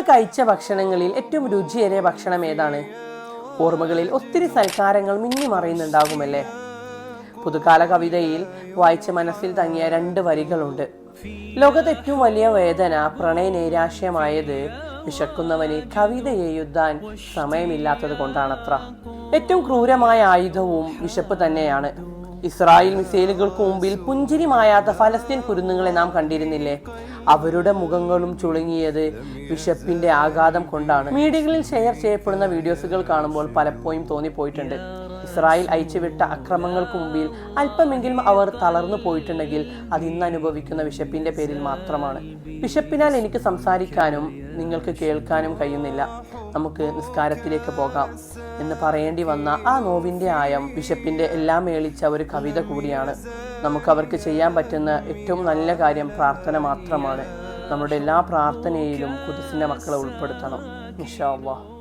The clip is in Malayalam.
കഴിച്ച ഭക്ഷണങ്ങളിൽ ഏറ്റവും രുചിയേറിയ ഭക്ഷണം ഏതാണ്? ഓർമ്മകളിൽ ഒത്തിരി സൽക്കാരങ്ങൾ മിന്നി മറയുന്നുണ്ടാകുമല്ലേ? പുതുകാല കവിതയിൽ വായിച്ച മനസ്സിൽ തങ്ങിയ രണ്ട് വരികളുണ്ട്. ലോകത്ത് ഏറ്റവും വലിയ വേദന പ്രണയ നൈരാശ്യമായത് വിശക്കുന്നവന് കവിത എഴുതാൻ സമയമില്ലാത്തത് കൊണ്ടാണത്ര. ഏറ്റവും ക്രൂരമായ ആയുധവും വിശപ്പ് തന്നെയാണ്. ഇസ്രായേൽ മിസൈലുകൾക്ക് മുമ്പിൽ പുഞ്ചിരി മായാത്ത ഫലസ്തീൻ കുരുന്നുകളെ നാം കണ്ടിരുന്നില്ലേ? അവരുടെ മുഖങ്ങളും ചുളുങ്ങിയത് വിശപ്പിന്റെ ആഘാതം കൊണ്ടാണ്. മീഡിയകളിൽ ഷെയർ ചെയ്യപ്പെടുന്ന വീഡിയോസുകൾ കാണുമ്പോൾ പലപ്പോഴും തോന്നിപ്പോയിട്ടുണ്ട്. ഇസ്രായേൽ അയച്ചുവിട്ട അക്രമങ്ങൾക്ക് മുമ്പിൽ അല്പമെങ്കിലും അവർ തളർന്നു പോയിട്ടുണ്ടെങ്കിൽ അത് ഇന്ന് അനുഭവിക്കുന്ന വിശപ്പിന്റെ പേരിൽ മാത്രമാണ്. വിശപ്പിനാൽ എനിക്ക് സംസാരിക്കാനും നിങ്ങൾക്ക് കേൾക്കാനും കഴിയുന്നില്ല. നമുക്ക് നിസ്കാരത്തിലേക്ക് പോകാം എന്ന് പറയേണ്ടി വന്ന ആ നോവിന്റെ ആയം ബിഷപ്പിന്റെ എല്ലാം മേളിച്ച ഒരു കവിത കൂടിയാണ്. നമുക്ക് അവർക്ക് ചെയ്യാൻ പറ്റുന്ന ഏറ്റവും നല്ല കാര്യം പ്രാർത്ഥന മാത്രമാണ്. നമ്മുടെ എല്ലാ പ്രാർത്ഥനയിലും കുതിസിന്റെ മക്കളെ ഉൾപ്പെടുത്തണം. ഇൻഷാ അള്ളാഹ്.